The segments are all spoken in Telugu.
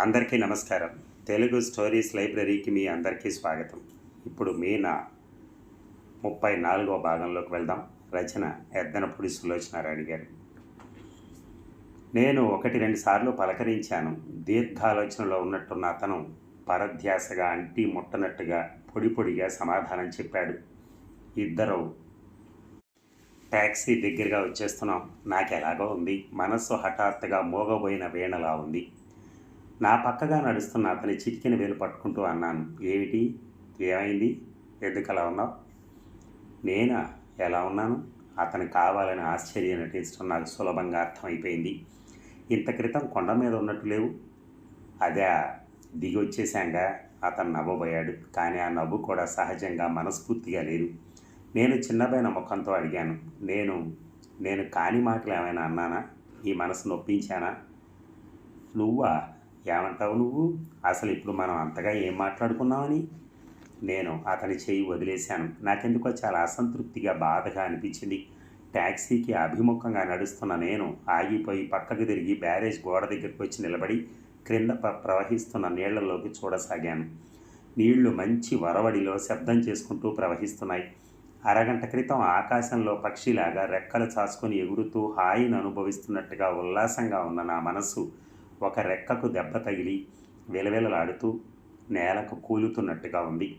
అందరికీ నమస్కారం. తెలుగు స్టోరీస్ లైబ్రరీకి మీ అందరికీ స్వాగతం. ఇప్పుడు మీ నా ముప్పై నాలుగవ భాగంలోకి వెళ్దాం. రచన ఎద్దనపూడి సులోచనారాయణ గారు. నేను ఒకటి రెండు సార్లు పలకరించాను. దీర్ఘాలోచనలో ఉన్నట్టున్న అతను పరధ్యాసగా అంటి ముట్టనట్టుగా పొడి పొడిగా సమాధానం చెప్పాడు. ఇద్దరు ట్యాక్సీ దగ్గరగా వచ్చేస్తున్నాం. నాకు ఎలాగో ఉంది. మనస్సు హఠాత్తుగా మోగబోయిన వీణలా ఉంది. నా పక్కగా నడుస్తున్న అతని చిటికిన వేలు పట్టుకుంటూ అన్నాను. ఏమిటి? ఏమైంది? ఎందుకు అలా ఉన్నావు? నేనా? ఎలా ఉన్నాను? అతను కావాలని ఆశ్చర్యం నటించడం నాకు సులభంగా అర్థమైపోయింది. ఇంత క్రితం కొండ మీద ఉన్నట్టు లేవు. అదే దిగి వచ్చేసాంగా అతను నవ్వబోయాడు. కానీ ఆ నవ్వు కూడా సహజంగా మనస్ఫూర్తిగా లేదు. నేను చిన్నబైన ముఖంతో అడిగాను. నేను నేను కాని మాటలు ఏమైనా అన్నానా? ఈ మనసు నొప్పించానా? నువ్వా? ఏమంటావు నువ్వు? అసలు ఇప్పుడు మనం అంతగా ఏం మాట్లాడుకున్నామని? నేను అతని చేయి వదిలేశాను. నాకెందుకో చాలా అసంతృప్తిగా బాధగా అనిపించింది. ట్యాక్సీకి అభిముఖంగా నడుస్తున్న నేను ఆగిపోయి పక్కకు తిరిగి బ్యారేజ్ గోడ దగ్గరికి వచ్చి నిలబడి క్రింద ప- ప్రవహిస్తున్న నీళ్ళలోకి చూడసాగాను. నీళ్ళు మంచి వరవడిలో శబ్దం చేసుకుంటూ ప్రవహిస్తున్నాయి. అరగంట క్రితం ఆకాశంలో పక్షిలాగా రెక్కలు చాచుకొని ఎగురుతూ హాయిని అనుభవిస్తున్నట్టుగా ఉల్లాసంగా ఉన్న నా మనస్సు ఒక రెక్కకు దెబ్బ తగిలి విలవిలలాడుతూ నేలకు కూలుతున్నట్టుగా ఉంది.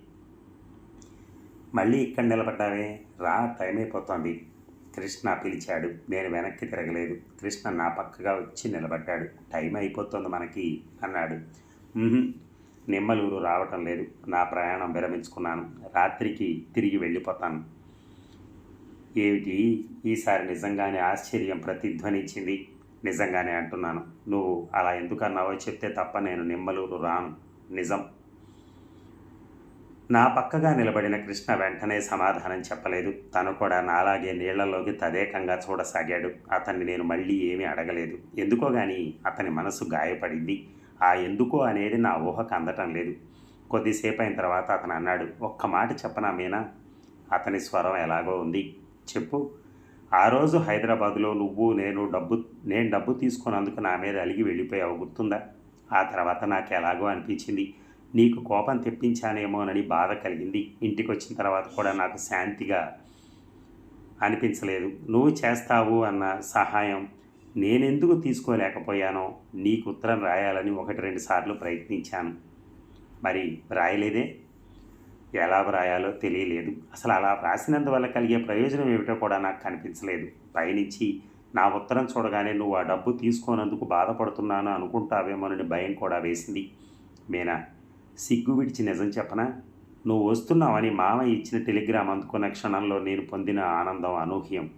మళ్ళీ ఇక్కడ నిలబడ్డావే? రా టైం అయిపోతోంది కృష్ణ పిలిచాడు. నేను వెనక్కి తిరగలేదు. కృష్ణ నా పక్కగా వచ్చి నిలబడ్డాడు. టైం అయిపోతుంది మనకి అన్నాడు. నిమ్మలూరు రావటం లేదు. నా ప్రయాణం విరమించుకున్నాను. రాత్రికి తిరిగి వెళ్ళిపోతాను. ఏమిటి? ఈసారి నిజంగానే ఆశ్చర్యం ప్రతిధ్వనించింది. నిజంగానే అంటున్నాను. నువ్వు అలా ఎందుకు అన్నావో చెప్తే తప్ప నేను నిమ్మలూరు రాను. నిజం. నా పక్కగా నిలబడిన కృష్ణ వెంటనే సమాధానం చెప్పలేదు. తను కూడా నాలాగే నీళ్ళలోకి తదేకంగా చూడసాగాడు. అతన్ని నేను మళ్ళీ ఏమీ అడగలేదు. ఎందుకో గాని అతని మనసు గాయపడింది. ఆ ఎందుకో అనేది నా ఊహకు అందటం లేదు. కొద్దిసేపు అయిన తర్వాత అతను అన్నాడు ఒక్క మాట చెప్పనా మీనా? అతని స్వరం ఎలాగో ఉంది. చెప్పు. ఆ రోజు హైదరాబాద్లో నువ్వు నేను డబ్బు నేను డబ్బు తీసుకున్నందుకు నా మీద అలిగి వెళ్ళిపోయావు గుర్తుందా? ఆ తర్వాత నాకు ఎలాగో అనిపించింది. నీకు కోపం తెప్పించానేమోనని బాధ కలిగింది. ఇంటికి వచ్చిన తర్వాత కూడా నాకు శాంతిగా అనిపించలేదు. నువ్వు చేస్తావు అన్న సహాయం నేనెందుకు తీసుకోలేకపోయానో నీకు ఉత్తరం రాయాలని ఒకటి రెండు సార్లు ప్రయత్నించాను. మరి రాయలేదే? ఎలా వ్రాయాలో తెలియలేదు. అసలు అలా వ్రాసినందువల్ల కలిగే ప్రయోజనం ఏమిటో కూడా నాకు కనిపించలేదు. పైనుంచి నా ఉత్తరం చూడగానే నువ్వు ఆ డబ్బు తీసుకోనందుకు బాధపడుతున్నాను అనుకుంటావేమోనని భయం కూడా వేసింది. మీనా సిగ్గు విడిచి నిజం చెప్పనా? నువ్వు వస్తున్నావని మామయ్య ఇచ్చిన టెలిగ్రామ్ అందుకున్న క్షణంలో నేను పొందిన ఆనందం అనూహ్యం.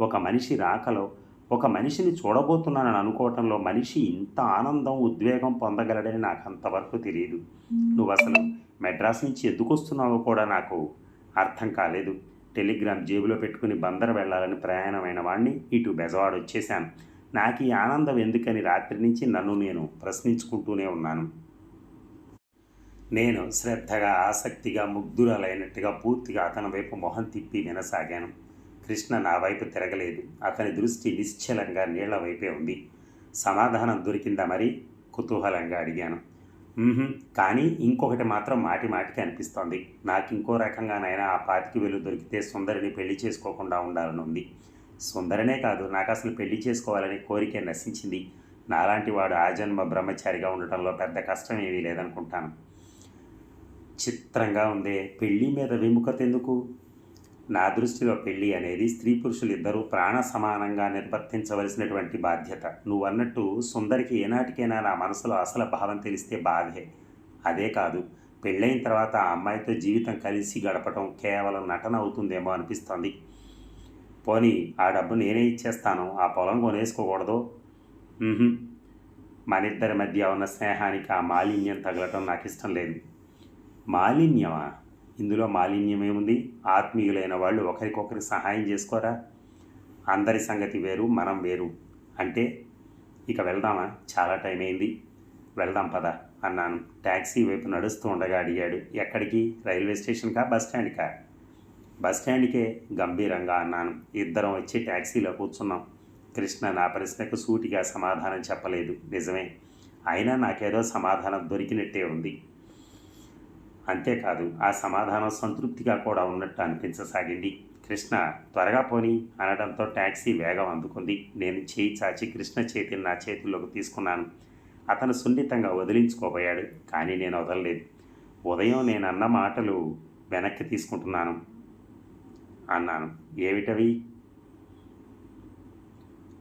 ఒక మనిషి రాకలో ఒక మనిషిని చూడబోతున్నానని అనుకోవటంలో మనిషి ఇంత ఆనందం ఉద్వేగం పొందగలడని నాకు అంతవరకు తెలియదు. నువ్వు అసలు మెడ్రాస్ నుంచి ఎందుకు వస్తున్నావో కూడా నాకు అర్థం కాలేదు. టెలిగ్రామ్ జేబులో పెట్టుకుని బందర్ వెళ్ళాలని ప్రయాణమైన వాడిని ఇటు బెజవాడ వచ్చేశాను. నాకు ఈ ఆనందం ఎందుకని రాత్రి నుంచి నన్ను నేను ప్రశ్నించుకుంటూనే ఉన్నాను. నేను శ్రద్ధగా ఆసక్తిగా ముగ్ధురాలైనట్టుగా పూర్తిగా అతని వైపు మొహం తిప్పి వినసాగాను. కృష్ణ నా వైపు తిరగలేదు. అతని దృష్టి నిశ్చలంగా నీళ్ళ వైపే ఉంది. సమాధానం దొరికిందా మరి? కుతూహలంగా అడిగాను. కానీ ఇంకొకటి మాత్రం మాటి మాటికి అనిపిస్తోంది. నాకు ఇంకో రకంగానైనా ఆ పాతికి వెలు దొరికితే సుందరిని పెళ్ళి చేసుకోకుండా ఉండాలని ఉంది సుందరనే కాదు నాకు అసలు పెళ్ళి చేసుకోవాలనే కోరిక నశించింది. నాలాంటి వాడు ఆజన్మ బ్రహ్మచారిగా ఉండటంలో పెద్ద కష్టం ఏమీ లేదనుకుంటాను. చిత్రంగా ఉందే పెళ్ళి మీద విముఖత ఎందుకు నా దృష్టిలో పెళ్ళి అనేది స్త్రీ పురుషులు ఇద్దరూ ప్రాణ సమానంగా నిర్వర్తించవలసినటువంటి బాధ్యత. నువ్వు అన్నట్టు సుందరికి ఏనాటికైనా నా మనసులో అసలు భావం తెలిస్తే బాధే. అదే కాదు పెళ్ళైన తర్వాత ఆ అమ్మాయితో జీవితం కలిసి గడపటం కేవలం నటన అవుతుందేమో అనిపిస్తోంది. పోనీ ఆ డబ్బు నేనే ఇచ్చేస్తాను ఆ పొలం కొనేసుకోకూడదు? మన ఇద్దరి మధ్య ఉన్న స్నేహానికి ఆ మాలిన్యం తగలటం నాకు ఇష్టం లేదు. మాలిన్యమా? ఇందులో మాలిన్యమేముంది? ఆత్మీయులైన వాళ్ళు ఒకరికొకరి సహాయం చేసుకోరా? అందరి సంగతి వేరు మనం వేరు. అంటే ఇక వెళ్దామా? చాలా టైం అయింది వెళ్దాం పద అన్నాను. ట్యాక్సీ వైపు నడుస్తూ ఉండగా అడిగాడు ఎక్కడికి? రైల్వే స్టేషన్కా బస్ స్టాండ్కా బస్ స్టాండ్కే గంభీరంగా అన్నాను. ఇద్దరం వచ్చి ట్యాక్సీలో కూర్చున్నాం. కృష్ణ నా ప్రశ్నకు సూటిగా సమాధానం చెప్పలేదు. నిజమే. అయినా నాకేదో సమాధానం దొరికినట్టే ఉంది. అంతేకాదు ఆ సమాధానం సంతృప్తిగా కూడా ఉన్నట్టు అనిపించసాగింది. కృష్ణ త్వరగా పోని అనడంతో ట్యాక్సీ వేగం అందుకుంది. నేను చేయి చాచి కృష్ణ చేతిని నా చేతుల్లోకి తీసుకున్నాను. అతను సున్నితంగా వదిలించుకోబోయాడు కానీ నేను వదలలేదు. ఉదయం నేను అన్న మాటలు వెనక్కి తీసుకుంటున్నాను అన్నాను. ఏమిటవి?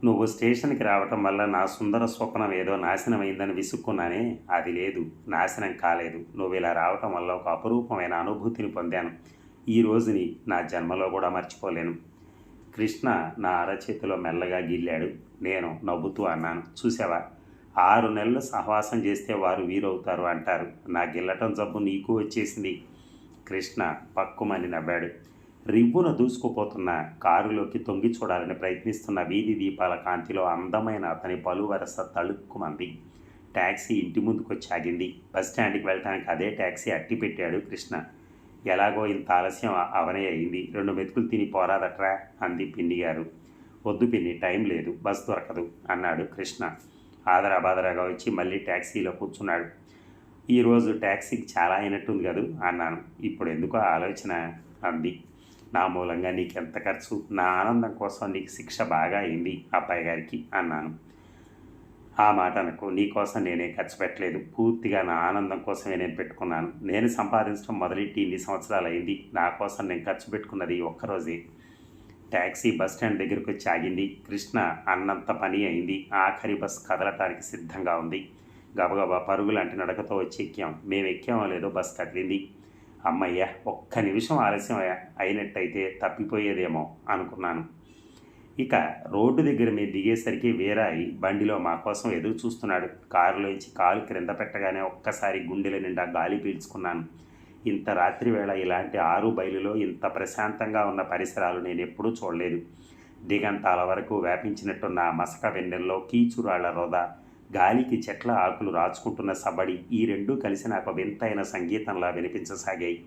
నువ్వు స్టేషన్కి రావటం వల్ల నా సుందర స్వప్నం ఏదో నాశనమైందని విసుక్కున్నానే? అది లేదు. నాశనం కాలేదు. నువ్వు ఇలా రావటం వల్ల ఒక అపురూపమైన అనుభూతిని పొందాను. ఈ రోజుని నా జన్మలో కూడా మర్చిపోలేను. కృష్ణ నా అరచేతిలో మెల్లగా గిల్లాడు. నేను నవ్వుతూ అన్నాను. చూసావా? ఆరు నెలలు సహవాసం చేస్తే వారు వీరవుతారు అంటారు. నా గిల్లటం జబ్బు నీకు వచ్చేసింది. కృష్ణ పక్కుమని నవ్వాడు. రివ్వున దూసుకుపోతున్న కారులోకి తొంగి చూడాలని ప్రయత్నిస్తున్న వీధి దీపాల కాంతిలో అందమైన అతని పలువరస తళుక్కుమంది ట్యాక్సీ ఇంటి ముందుకొచ్చి ఆగింది బస్ స్టాండ్కి వెళ్ళటానికి అదే ట్యాక్సీ అట్టి పెట్టాడు కృష్ణ. ఎలాగో ఇంత ఆలస్యం అవనే అయింది. రెండు మెతుకులు తిని పోరాదట్రా? అంది పిన్ని గారు వద్దు పిన్ని టైం లేదు. బస్ దొరకదు అన్నాడు కృష్ణ. ఆదరాబాదరాగా వచ్చి మళ్ళీ ట్యాక్సీలో కూర్చున్నాడు. ఈరోజు ట్యాక్సీకి చాలా అయినట్టుంది కదూ? అన్నాను. ఇప్పుడు ఎందుకో ఆలోచన? అంది. నా మూలంగా నీకు ఎంత ఖర్చు? నా ఆనందం కోసం నీకు శిక్ష బాగా అయింది అబ్బాయి గారికి అన్నాను. ఆ మాట అనకు నీకోసం నేనే ఖర్చు పెట్టలేదు. పూర్తిగా నా ఆనందం కోసమే నేను పెట్టుకున్నాను. నేను సంపాదించడం మొదలెట్టి ఇన్ని సంవత్సరాలు అయింది. నా కోసం నేను ఖర్చు పెట్టుకున్నది ఒక్కరోజే. ట్యాక్సీ బస్ స్టాండ్ దగ్గరికి వచ్చి ఆగింది కృష్ణ అన్నంత పని అయింది. ఆఖరి బస్ కదలటానికి సిద్ధంగా ఉంది. గబగబా పరుగులాంటి నడకతో వచ్చి ఎక్కాం. మేము ఎక్కామో లేదో బస్ కదిలింది అమ్మయ్య ఒక్క నిమిషం ఆలస్యం అయినట్టయితే తప్పిపోయేదేమో అనుకున్నాను. ఇక రోడ్డు దగ్గర మీద దిగేసరికి వీరాయి బండిలో మా కోసం ఎదురు చూస్తున్నాడు. కారులోంచి కాలు క్రింద పెట్టగానే ఒక్కసారి గుండెల నిండా గాలి పీల్చుకున్నాను. ఇంత రాత్రి వేళ ఇలాంటి ఆరు బయలులో ఇంత ప్రశాంతంగా ఉన్న పరిసరాలు నేను ఎప్పుడూ చూడలేదు. దిగంతాల వరకు వ్యాపించినట్టున్న మసక వెన్నెల్లో కీచురాళ్ళ రోదా గాలికి చెట్ల ఆకులు రాచుకుంటున్న సబడి ఈ రెండూ కలిసి నాకు వింతైన సంగీతంలా వినిపించసాగాయి.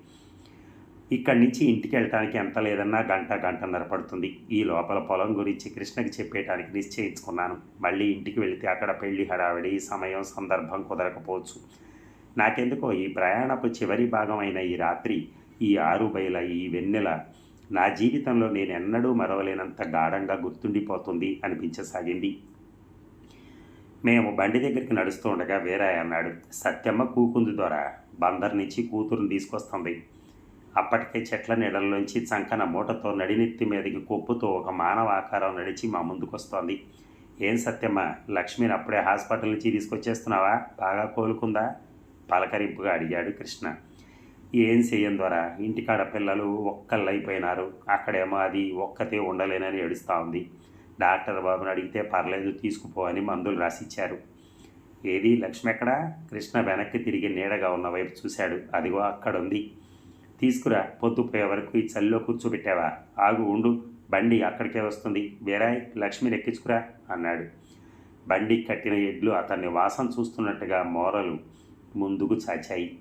ఇక్కడి నుంచి ఇంటికి వెళ్ళటానికి ఎంత లేదన్నా గంట గంటన్నర పడుతుంది. ఈ లోపల పొలం గురించి కృష్ణకి చెప్పేటానికి నిశ్చయించుకున్నాను. మళ్ళీ ఇంటికి వెళితే అక్కడ పెళ్ళి హడావిడి సమయం సందర్భం కుదరకపోవచ్చు. నాకెందుకో ఈ ప్రయాణపు చివరి భాగమైన ఈ రాత్రి ఈ ఆరు బయల ఈ వెన్నెల నా జీవితంలో నేను ఎన్నడూ మరవలేనంత గాఢంగా గుర్తుండిపోతుంది అనిపించసాగింది. మేము బండి దగ్గరికి నడుస్తూ ఉండగా వేరే అన్నాడు సత్యమ్మ కూకుంది ద్వారా బందర్ నుంచి కూతురుని తీసుకొస్తుంది. అప్పటికే చెట్ల నీడల్లోంచి చంకన మూటతో నడినెత్తి మీదకి కొప్పుతో ఒక మానవ ఆకారం నడిచి మా ముందుకొస్తోంది. ఏం సత్యమ్మ లక్ష్మిని అప్పుడే హాస్పిటల్ నుంచి తీసుకొచ్చేస్తున్నావా? బాగా కోలుకుందా? పలకరింపుగా అడిగాడు కృష్ణ. ఏం చేయం ద్వారా ఇంటికాడ పిల్లలు ఒక్కళ్ళైపోయినారు. అక్కడేమో అది ఒక్కతే ఉండలేనని ఏడుస్తూ ఉంది. డాక్టర్ బాబుని అడిగితే పర్లేదు తీసుకుపో అని మందులు రాసిచ్చారు. ఏది? లక్ష్మి ఎక్కడా? కృష్ణ వెనక్కి తిరిగి నీడగా ఉన్న వైపు చూశాడు. అదిగో అక్కడ ఉంది తీసుకురా పొద్దుపోయే వరకు ఈ చలిలో కూర్చోబెట్టావా? ఆగు ఉండు. బండి అక్కడికే వస్తుంది. వేరాయ్ లక్ష్మిని ఎక్కించుకురా అన్నాడు. బండి కట్టిన ఎడ్లు అతన్ని వాసన చూస్తున్నట్టుగా మోరలు ముందుకు చాచాయి.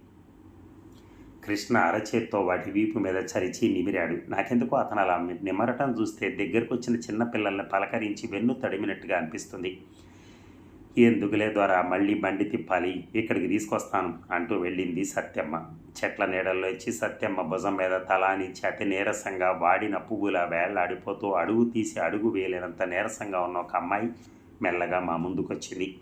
కృష్ణ అరచేత్తో వాటి వీపు మీద చరిచి నిమిరాడు. నాకెందుకో అతను అలా నిమరటం చూస్తే దగ్గరకు వచ్చిన చిన్న పిల్లల్ని పలకరించి వెన్ను తడిమినట్టుగా అనిపిస్తుంది. ఎందుకులే ద్వారా మళ్ళీ బండి తిప్పాలి? ఇక్కడికి తీసుకొస్తాను అంటూ వెళ్ళింది సత్యమ్మ. చెట్ల నీడల్లో ఇచ్చి సత్యమ్మ భుజం మీద తలానిచ్చి అతి నీరసంగా వాడిన పువ్వులా వేళ్ళాడిపోతూ అడుగు తీసి అడుగు వేయలేనంత నీరసంగా ఉన్న ఒక అమ్మాయి మెల్లగా మా ముందుకొచ్చింది.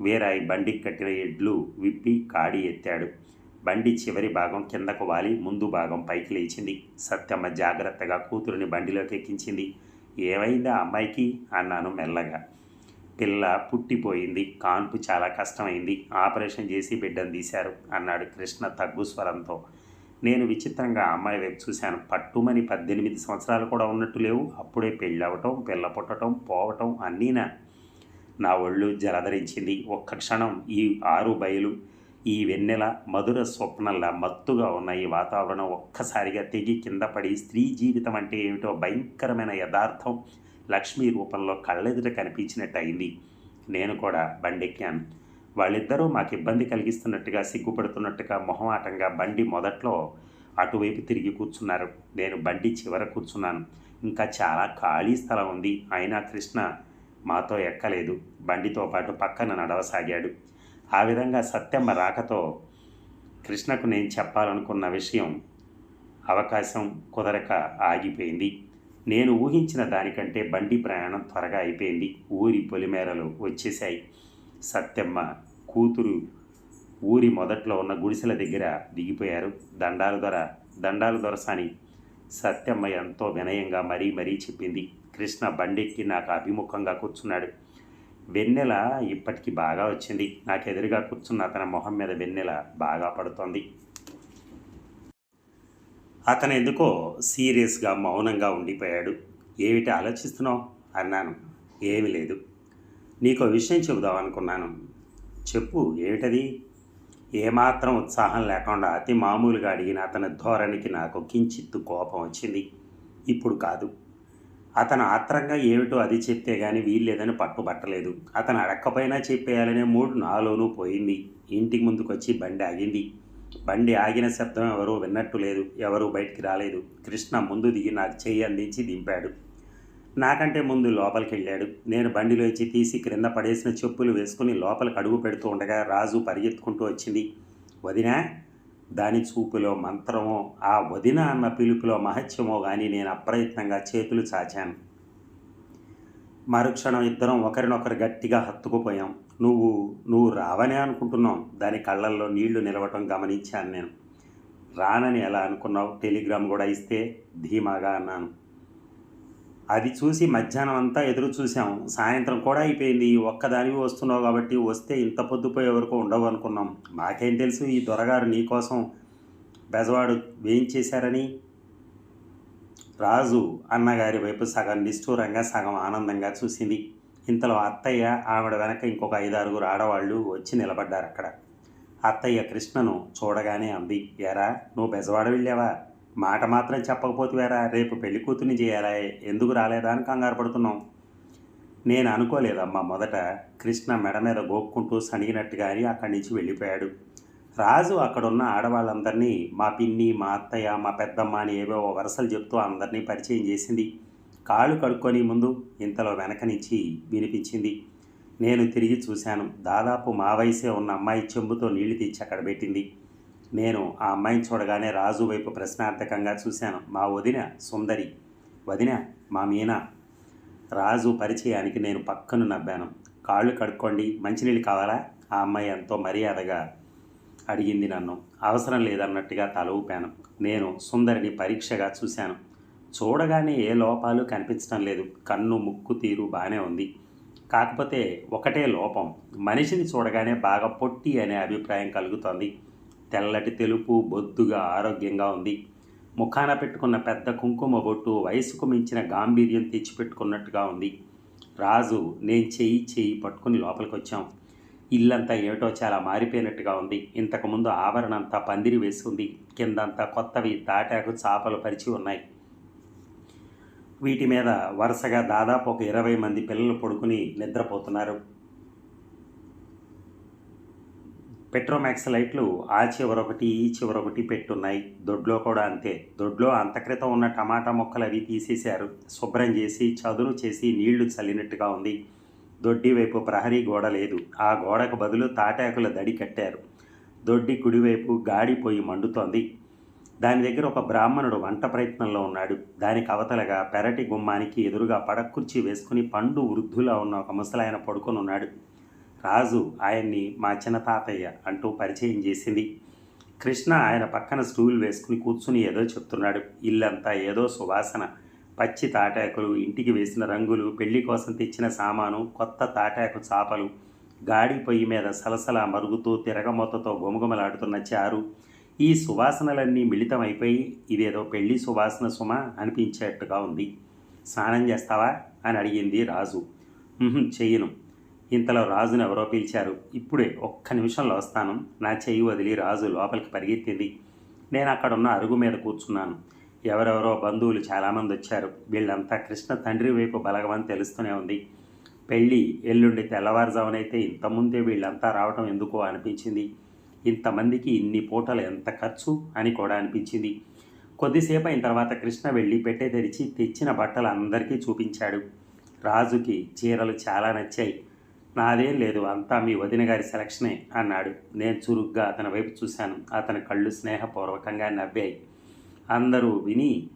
వీరాయి బండికి కట్టిన ఎడ్లు విప్పి కాడి ఎత్తాడు. బండి చివరి భాగం కిందకు వాలి ముందు భాగం పైకి లేచింది. సత్యమ్మ జాగ్రత్తగా కూతురిని బండిలోకి ఎక్కించింది. ఏమైందా ఆ అమ్మాయికి? అన్నాను మెల్లగా. పిల్ల పుట్టిపోయింది. కాన్పు చాలా కష్టమైంది. ఆపరేషన్ చేసి బిడ్డను తీశారు అన్నాడు కృష్ణ తగ్గు స్వరంతో. నేను విచిత్రంగా అమ్మాయి వైపు చూశాను. పట్టుమని పద్దెనిమిది సంవత్సరాలు కూడా ఉన్నట్టు లేవు. అప్పుడే పెళ్ళవటం పిల్ల పుట్టడం పోవటం అన్నీనా నా ఒళ్ళు జలధరించింది. ఒక్క క్షణం ఈ ఆరు బయలు ఈ వెన్నెల మధుర స్వప్నంలా మత్తుగా ఉన్న ఈ వాతావరణం ఒక్కసారిగా తెగి కింద పడి స్త్రీ జీవితం అంటే ఏమిటో భయంకరమైన యథార్థం లక్ష్మి రూపంలో కళ్ళెదుట కనిపించినట్టు అయింది నేను కూడా బండెక్కాను. వాళ్ళిద్దరూ మాకు ఇబ్బంది కలిగిస్తున్నట్టుగా సిగ్గుపడుతున్నట్టుగా మొహమాటంగా బండి మొదట్లో అటువైపు తిరిగి కూర్చున్నారు. నేను బండి చివర కూర్చున్నాను. ఇంకా చాలా ఖాళీ స్థలం ఉంది. అయినా కృష్ణ మాతో ఎక్కలేదు. బండితో పాటు పక్కన నడవసాగాడు. ఆ విధంగా సత్యమ్మ రాకతో కృష్ణకు నేను చెప్పాలనుకున్న విషయం అవకాశం కుదరక ఆగిపోయింది. నేను ఊహించిన దానికంటే బండి ప్రయాణం త్వరగా అయిపోయింది. ఊరి పొలిమేరలు వచ్చేశాయి. సత్యమ్మ కూతురు ఊరి మొదట్లో ఉన్న గుడిసెల దగ్గర దిగిపోయారు. దండాలు దొర దండాలు దొరసాని సత్యమ్మ ఎంతో వినయంగా మరీ మరీ చెప్పింది. కృష్ణ బండెక్కి నాకు అభిముఖంగా కూర్చున్నాడు. వెన్నెల ఇప్పటికి బాగా వచ్చింది. నాకు ఎదురుగా కూర్చున్న అతని మొహం మీద వెన్నెల బాగా పడుతోంది. అతను ఎందుకో సీరియస్గా మౌనంగా ఉండిపోయాడు. ఏమిటి ఆలోచిస్తున్నావు? అన్నాను. ఏమీ లేదు. నీకు విషయం చెబుదాం అనుకున్నాను. చెప్పు ఏమిటది? ఏమాత్రం ఉత్సాహం లేకుండా అతి మామూలుగా అడిగిన అతని ధోరణికి నాకు కించిత్తు కోపం వచ్చింది. ఇప్పుడు కాదు. అతను ఆత్రంగా ఏమిటో అది చెప్తే గాని వీల్లేదని పట్టుబట్టలేదు. అతను అడక్కపోయినా చెప్పేయాలనే మూడు నాలోనూ పోయింది. ఇంటికి ముందుకొచ్చి బండి ఆగింది. బండి ఆగిన శబ్దం ఎవరూ విన్నట్టు లేదు. ఎవరూ బయటికి రాలేదు. కృష్ణ ముందు దిగి నాకు చెయ్యి అందించి దింపాడు. నాకంటే ముందు లోపలికి వెళ్ళాడు నేను బండిలోంచి తీసి క్రింద పడేసిన చెప్పులు వేసుకుని లోపలికి అడుగు పెడుతూ ఉండగా రాజు పరిగెత్తుకుంటూ వచ్చింది. వదినా! దాని చూపులో మంత్రమో ఆ వదిన అన్న పిలుపులో మహత్యమో కానీ నేను అప్రయత్నంగా చేతులు చాచాను. మరుక్షణం ఇద్దరం ఒకరినొకరు గట్టిగా హత్తుకుపోయాం. నువ్వు నువ్వు రావనే అనుకుంటున్నావు. దాని కళ్ళల్లో నీళ్ళు నిలవటం గమనించాను నేను. రానని ఎలా అనుకున్నావు? టెలిగ్రామ్ కూడా ఇస్తే ధీమాగా అన్నాను. అది చూసి మధ్యాహ్నం అంతా ఎదురు చూసాం. సాయంత్రం కూడా అయిపోయింది. ఒక్కదానివి వస్తున్నావు కాబట్టి వస్తే ఇంత పొద్దుపోయే వరకు ఉండవు అనుకున్నాం. మాకేం తెలుసు ఈ దొరగారు నీకోసం బెజవాడు వేయించేశారని. రాజు అన్నగారి వైపు సగం నిష్ఠూరంగా సగం ఆనందంగా చూసింది. ఇంతలో అత్తయ్య ఆవిడ వెనక ఇంకొక ఐదారుగురు ఆడవాళ్ళు వచ్చి నిలబడ్డారు అక్కడ అత్తయ్య కృష్ణను చూడగానే అంది ఎరా నువ్వు బెజవాడ వెళ్ళావా? మాట మాత్రం చెప్పకపోతేవేరా రేపు పెళ్ళి కూతుర్ని చేయాలా? ఎందుకు రాలేదా అని కంగారు పడుతున్నాం. నేను అనుకోలేదమ్మా మొదట. కృష్ణ మెడ మీద గోక్కుంటూ సణిగినట్టుగా అని అక్కడి నుంచి వెళ్ళిపోయాడు. రాజు అక్కడున్న ఆడవాళ్ళందరినీ మా పిన్ని మా అత్తయ్య మా పెద్దమ్మ అని ఏవో వరసలు చెప్తూ అందరినీ పరిచయం చేసింది. కాళ్ళు కడుక్కొని ముందు ఇంతలో వెనక నుంచి వినిపించింది. నేను తిరిగి చూశాను. దాదాపు మా వయసే ఉన్న అమ్మాయి చెంబుతో నీళ్ళు తెచ్చి అక్కడ పెట్టింది. నేను ఆ అమ్మాయిని చూడగానే రాజు వైపు ప్రశ్నార్థకంగా చూశాను. మా వదిన సుందరి. వదిన మా మీనా. రాజు పరిచయానికి నేను పక్కన నవ్వాను. కాళ్ళు కడుక్కోండి మంచినీళ్ళు కావాలా? ఆ అమ్మాయి ఎంతో మర్యాదగా అడిగింది నన్ను. అవసరం లేదన్నట్టుగా తల ఊపాను. నేను సుందరిని పరీక్షగా చూశాను. చూడగానే ఏ లోపాలు కనిపించడం లేదు. కన్ను ముక్కు తీరు బాగానే ఉంది. కాకపోతే ఒకటే లోపం. మనిషిని చూడగానే బాగా పొట్టి అనే అభిప్రాయం కలుగుతోంది. తెల్లటి తెలుపు బొద్దుగా ఆరోగ్యంగా ఉంది. ముఖాన పెట్టుకున్న పెద్ద కుంకుమ బొట్టు వయసుకు మించిన గాంభీర్యం తెచ్చిపెట్టుకున్నట్టుగా ఉంది. రాజు నేను చెయ్యి చెయ్యి పట్టుకుని లోపలికి వచ్చాం ఇల్లంతా ఏమిటో చాలా మారిపోయినట్టుగా ఉంది. ఇంతకుముందు ఆవరణ అంతా పందిరి వేసి ఉంది. కిందంతా కొత్తవి తాటాకు చాపలు పరిచి ఉన్నాయి. వీటి మీద వరుసగా దాదాపు ఒక ఇరవై మంది పిల్లలు పడుకుని నిద్రపోతున్నారు. పెట్రోమాక్స్ లైట్లు ఆ చివరొకటి ఈ చివరొకటి పెట్టున్నాయి. దొడ్లో కూడా అంతే. దొడ్లో అంతక్రితం ఉన్న టమాటా మొక్కలు అవి తీసేశారు. శుభ్రం చేసి చదును చేసి నీళ్ళు చల్లినట్టుగా ఉంది. దొడ్డి వైపు ప్రహరీ గోడ లేదు. ఆ గోడకు బదులు తాటాకుల దడి కట్టారు. దొడ్డి కుడివైపు గాడిపోయి మండుతోంది. దాని దగ్గర ఒక బ్రాహ్మణుడు వంట ప్రయత్నంలో ఉన్నాడు. దానికి అవతలగా పెరటి గుమ్మానికి ఎదురుగా పడకుర్చీ వేసుకుని పండు వృద్ధులా ఉన్న ఒక ముసలాయన పడుకొని ఉన్నాడు. రాజు ఆయన్ని మా చిన్న తాతయ్య అంటూ పరిచయం చేసింది. కృష్ణ ఆయన పక్కన స్టూల్ వేసుకుని కూర్చుని ఏదో చెప్తున్నాడు. ఇల్లంతా ఏదో సువాసన. పచ్చి తాటాకులు ఇంటికి వేసిన రంగులు పెళ్ళి కోసం తెచ్చిన సామాను కొత్త తాటాకు చాపలు. గాడి పొయ్యి మీద సలసలా మరుగుతూ తిరగమొత్తతో గుమగుమలాడుతున్న చారు. ఈ సువాసనలన్నీ మిళితమైపోయి ఇదేదో పెళ్ళి సువాసన సుమ అనిపించేట్టుగా ఉంది. స్నానం చేస్తావా? అని అడిగింది రాజు. చెయ్యను. ఇంతలో రాజును ఎవరో పిలిచారు. ఇప్పుడే ఒక్క నిమిషంలో వస్తాను. నా చెయ్యి వదిలి రాజు లోపలికి పరిగెత్తింది. నేను అక్కడున్న అరుగు మీద కూర్చున్నాను. ఎవరెవరో బంధువులు చాలామంది వచ్చారు. వీళ్ళంతా కృష్ణ తండ్రి వైపు బలగమని తెలుస్తూనే ఉంది. పెళ్ళి ఎల్లుండి తెల్లవారుజామునైతే ఇంతముందే వీళ్ళంతా రావటం ఎందుకో అనిపించింది. ఇంతమందికి ఇన్ని పూటలు ఎంత ఖర్చు అని కూడా అనిపించింది. కొద్దిసేపు అయిన తర్వాత కృష్ణ వెళ్ళి పెట్టే తెరిచి తెచ్చిన బట్టలు అందరికీ చూపించాడు. రాజుకి చీరలు చాలా నచ్చాయి. నాదేం లేదు అంతా మీ వదిన గారి సెలక్షనే అన్నాడు. నేను చురుగ్గా అతని వైపు చూశాను. అతని కళ్ళు స్నేహపూర్వకంగా నవ్వాయి. అందరూ విని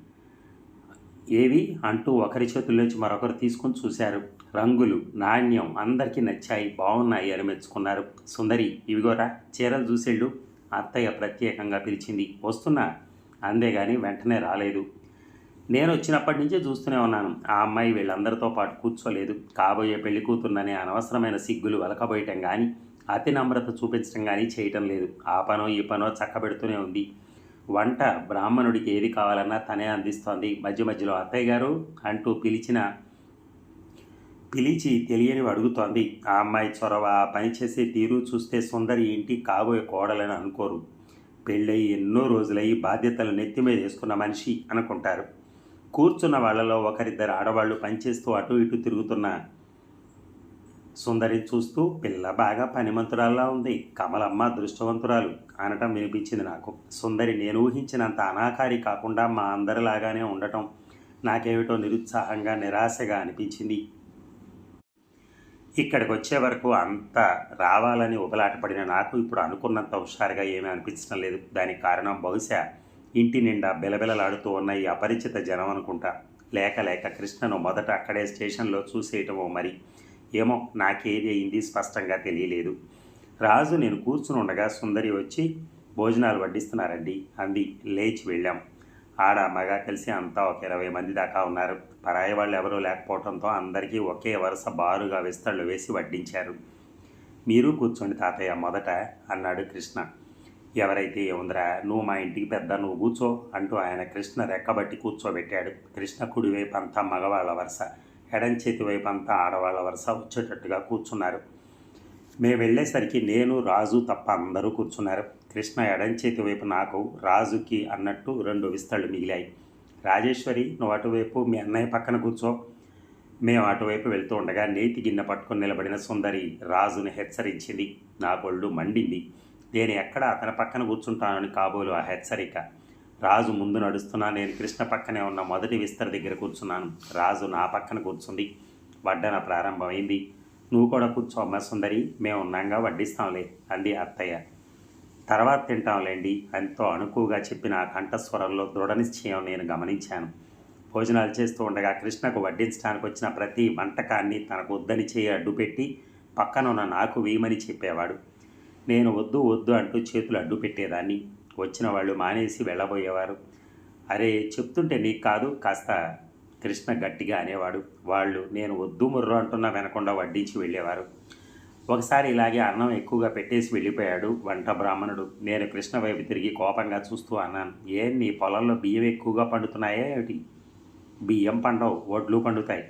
ఏవి? అంటూ ఒకరి చేతుల్లోంచి మరొకరు తీసుకొని చూశారు. రంగులు నాణ్యం అందరికీ నచ్చాయి. బాగున్నాయి అని మెచ్చుకున్నారు. సుందరి ఇవిగోరా చీరలు చూసేళ్ళు. అత్తయ్య ప్రత్యేకంగా పిలిచింది. వస్తున్నా? అందేగాని వెంటనే రాలేదు. నేను వచ్చినప్పటి నుంచే చూస్తూనే ఉన్నాను. ఆ అమ్మాయి వీళ్ళందరితో పాటు కూర్చోలేదు. కాబోయే పెళ్ళి కూతుర్ననే అనవసరమైన సిగ్గులు వెలకబోయటం కానీ అతి నమ్రత చూపించడం కానీ చేయటం లేదు. ఆ పనో ఈ పనో చక్కబెడుతూనే ఉంది. వంట బ్రాహ్మణుడికి ఏది కావాలన్నా తనే అందిస్తోంది. మధ్య మధ్యలో అత్తయ్య గారు అంటూ పిలిచిన పిలిచి తెలియని అడుగుతోంది. ఆ అమ్మాయి చొరవ పనిచేసే పని చేసే తీరు చూస్తే సుందరి ఇంటి కాబోయే కోడలని అనుకోరు. పెళ్ళయి ఎన్నో రోజులయ్యి బాధ్యతలు నెత్తి మీద వేసుకున్న మనిషి అనుకుంటారు. కూర్చున్న వాళ్ళలో ఒకరిద్దరు ఆడవాళ్ళు పనిచేస్తూ అటు ఇటు తిరుగుతున్న సుందరిని చూస్తూ పిల్ల బాగా పనిమంతురాల్లా ఉంది. కమలమ్మ దృష్టవంతురాలు అనటం వినిపించింది నాకు. సుందరి నేను ఊహించినంత అనాకారి కాకుండా మా అందరిలాగానే ఉండటం నాకేమిటో నిరుత్సాహంగా నిరాశగా అనిపించింది. ఇక్కడికి వచ్చే వరకు అంత రావాలని ఉబలాటపడిన నాకు ఇప్పుడు అనుకున్నంత హుషారుగా ఏమీ అనిపించడం లేదు. దానికి కారణం బహుశా ఇంటి నిండా బెలబెలలాడుతూ ఉన్న ఈ అపరిచిత జనం అనుకుంటా లేక లేక కృష్ణను మొదట అక్కడే స్టేషన్లో చూసేయటమో మరి? ఏమో నాకేది అయింది స్పష్టంగా తెలియలేదు. రాజు నేను కూర్చుని ఉండగా సుందరి వచ్చి భోజనాలు వడ్డిస్తున్నారండి. అంది. లేచి వెళ్ళాం. ఆడ మగ కలిసి అంతా ఒక ఇరవై మంది దాకా ఉన్నారు. పరాయి వాళ్ళు ఎవరూ లేకపోవడంతో అందరికీ ఒకే వరుస బారుగా విస్తళ్ళు వేసి వడ్డించారు. మీరు కూర్చోండి తాతయ్య మొదట అన్నాడు కృష్ణ. ఎవరైతే ఏముందిరా నువ్వు మా ఇంటికి పెద్ద నువ్వు కూర్చో అంటూ ఆయన కృష్ణ రెక్కబట్టి కూర్చోబెట్టాడు. కృష్ణ కుడి వైపు అంతా మగవాళ్ళ వరుస ఎడం చేతి వైపు అంతా ఆడవాళ్ళ వరుస వచ్చేటట్టుగా కూర్చున్నారు. మేము వెళ్ళేసరికి నేను రాజు తప్ప అందరూ కూర్చున్నారు. కృష్ణ ఎడం చేతి వైపు నాకు రాజుకి అన్నట్టు రెండు విస్తళ్ళు మిగిలాయి. రాజేశ్వరి నువ్వు అటువైపు మీ అన్నయ్య పక్కన కూర్చో. మేము అటువైపు వెళ్తూ ఉండగా నేతి గిన్నె పట్టుకొని నిలబడిన సుందరి రాజుని హెచ్చరించింది. నా కొళ్ళు మండింది. నేను ఎక్కడ అతని పక్కన కూర్చుంటానని కాబోలు ఆ హెచ్చరిక. రాజు ముందు నడుస్తున్నా నేను కృష్ణ పక్కనే ఉన్న మొదటి విస్తర దగ్గర కూర్చున్నాను. రాజు నా పక్కన కూర్చుంది. వడ్డన ప్రారంభమైంది. నువ్వు కూడా కూర్చో అమ్మ సుందరి మేము ఉన్నాగా వడ్డిస్తాంలే అంది అత్తయ్య. తర్వాత తింటాంలేండి ఎంతో అణుకుగా చెప్పిన ఆ కంఠస్వరంలో దృఢ నిశ్చయం నేను గమనించాను. భోజనాలు చేస్తూ ఉండగా కృష్ణకు వడ్డించడానికి వచ్చిన ప్రతి వంటకాన్ని తనకు వద్దని చేయి అడ్డుపెట్టి పక్కన ఉన్న నాకు వీమని చెప్పేవాడు. నేను వద్దు వద్దు అంటూ చేతులు అడ్డు పెట్టేదాన్ని. వచ్చిన వాళ్ళు మానేసి వెళ్ళబోయేవారు. అరే చెప్తుంటే నీకు కాదు కాస్త కృష్ణ గట్టిగా అనేవాడు. వాళ్ళు నేను వద్దు ముర్రు అంటున్నా వినకుండా వడ్డించి వెళ్ళేవారు. ఒకసారి ఇలాగే అన్నం ఎక్కువగా పెట్టేసి వెళ్ళిపోయాడు వంట బ్రాహ్మణుడు. నేను కృష్ణ వైపు తిరిగి కోపంగా చూస్తూ అన్నాను ఏం నీ పొలంలో బియ్యం ఎక్కువగా పండుతున్నాయా ఏమిటి? బియ్యం పండవు వడ్లు పండుతాయి.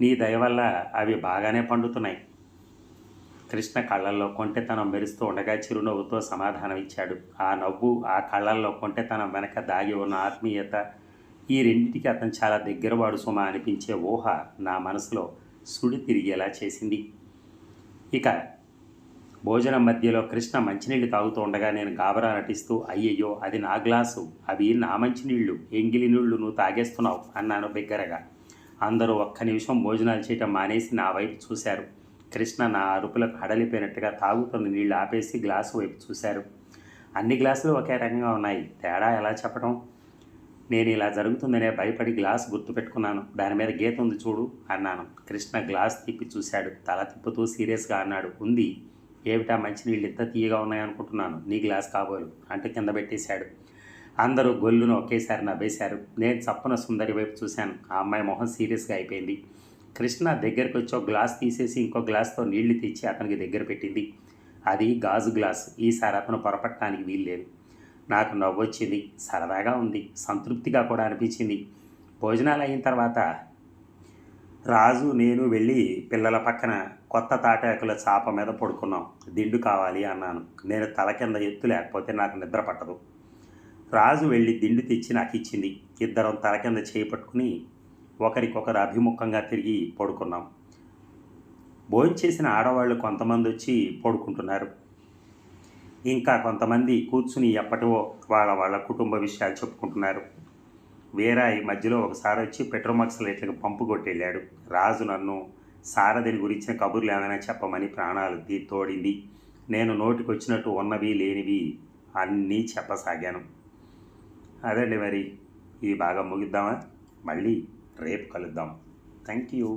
నీ దయ వల్ల అవి బాగానే పండుతున్నాయి. కృష్ణ కళ్ళల్లో కొంటెతనం మెరుస్తూ ఉండగా చిరునవ్వుతో సమాధానం ఇచ్చాడు. ఆ నవ్వు ఆ కళ్ళల్లో కొంటెతనం వెనక దాగి ఉన్న ఆత్మీయత ఈ రెండింటికి అతను చాలా దగ్గరవాడు సుమ అనిపించే ఊహ నా మనసులో సుడి తిరిగేలా చేసింది. ఇక భోజనం మధ్యలో కృష్ణ మంచినీళ్ళు తాగుతూ ఉండగా నేను గాబరా నటిస్తూ అయ్యయ్యో అది నా గ్లాసు. అవి నా మంచినీళ్ళు ఎంగిలి నీళ్ళు నువ్వు తాగేస్తున్నావు అన్నాను బిగ్గరగా. అందరూ ఒక్క నిమిషం భోజనాలు చేయటం మానేసి నా వైపు చూశారు. కృష్ణ నా అరుపులకు హడలిపోయినట్టుగా తాగుతున్న నీళ్ళు ఆపేసి గ్లాసు వైపు చూశారు. అన్ని గ్లాసులు ఒకే రకంగా ఉన్నాయి. తేడా ఎలా చెప్పడం? నేను ఇలా జరుగుతుందనే భయపడి గ్లాస్ గుర్తుపెట్టుకున్నాను దాని మీద గీత ఉంది చూడు అన్నాను. కృష్ణ గ్లాస్ తిప్పి చూశాడు. తల తిప్పుతూ సీరియస్గా అన్నాడు. ఉంది. ఏమిటా మంచినీళ్ళు ఇంత తీయగా ఉన్నాయనుకుంటున్నాను నీ గ్లాస్ కాబోలు. అంటే కింద పెట్టేశాడు. అందరూ గొల్లును ఒకేసారి నవ్వేశారు. నేను చప్పున సుందరి వైపు చూశాను. ఆ అమ్మాయి మొహం సీరియస్గా అయిపోయింది. కృష్ణ దగ్గరికి వచ్చి ఒక గ్లాస్ తీసేసి ఇంకో గ్లాస్తో నీళ్ళు తెచ్చి అతనికి దగ్గర పెట్టింది. అది గాజు గ్లాస్. ఈసారి అతను పొరపట్టడానికి వీల్లేదు నాకు నవ్వొచ్చింది సరదాగా ఉంది. సంతృప్తిగా కూడా అనిపించింది. భోజనాలు అయిన తర్వాత రాజు నేను వెళ్ళి పిల్లల పక్కన కొత్త తాటాకుల చాప మీద పడుకున్నాం. దిండు కావాలి అన్నాను. నేను తల కింద ఎత్తు లేకపోతే నాకు నిద్ర పట్టదు. రాజు వెళ్ళి దిండు తెచ్చి నాకు ఇచ్చింది ఇద్దరం తల కింద చేయి పట్టుకుని ఒకరికొకరు అభిముఖంగా తిరిగి పడుకున్నాం. భోంచేసిన ఆడవాళ్ళు కొంతమంది వచ్చి పడుకుంటున్నారు. ఇంకా కొంతమంది కూర్చుని ఎప్పటివో వాళ్ళ వాళ్ళ కుటుంబ విషయాలు చెప్పుకుంటున్నారు. వీరాయి మధ్యలో ఒకసారి వచ్చి పెట్రోమాక్స్ లైట్లకు పంపు కొట్టెళ్ళాడు. రాజు నన్ను సారథిని గురించిన కబుర్లు ఏమైనా చెప్పమని ప్రాణాలు తోడింది. నేను నోటికొచ్చినట్టు ఉన్నవి లేనివి అన్నీ చెప్పసాగాను. అదండి మరి ఈ భాగం ముగిద్దామా? మళ్ళీ రేపు కలుద్దాం థ్యాంక్ యూ